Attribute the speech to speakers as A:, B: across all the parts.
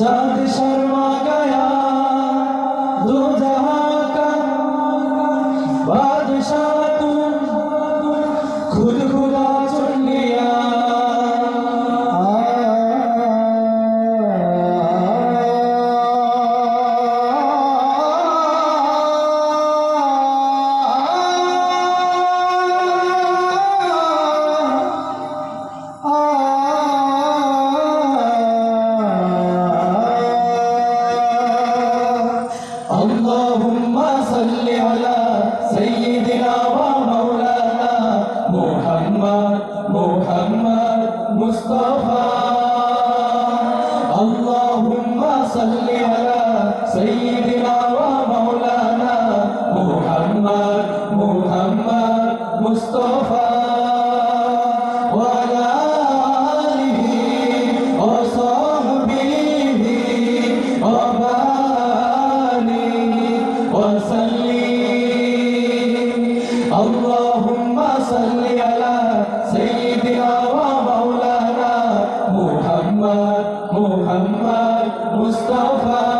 A: চাঁদ শর্মা গয়া দু বাদশাহ اللهم صل على سيدنا ومولانا محمد محمد مصطفى اللهم صل على سيدنا মোহাম্মদ মোহাম্মদ মুস্তাফা।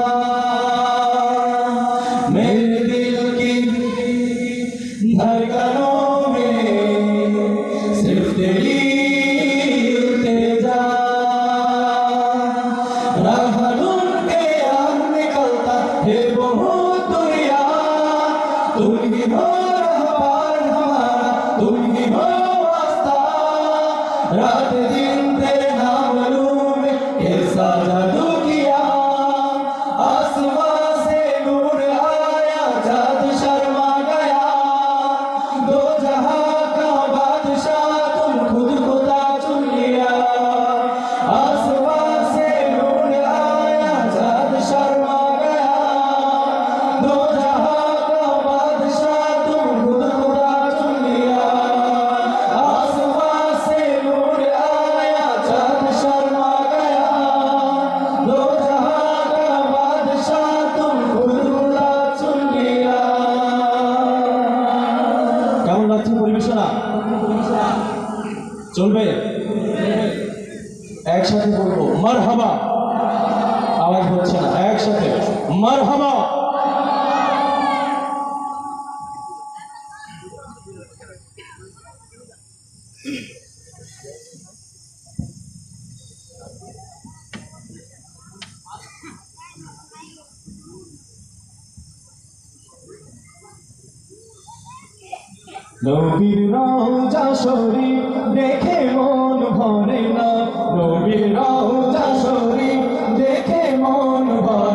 A: নাচের পরিবেশনা। চলবে? একসাথে বলব মার হাবা আওয়াজ হচ্ছে না একসাথে। মার হাবা নবীর রওজা শরীফ দেখে মন ভরে না। নবীর রওজা শরীফ দেখে মন ভরে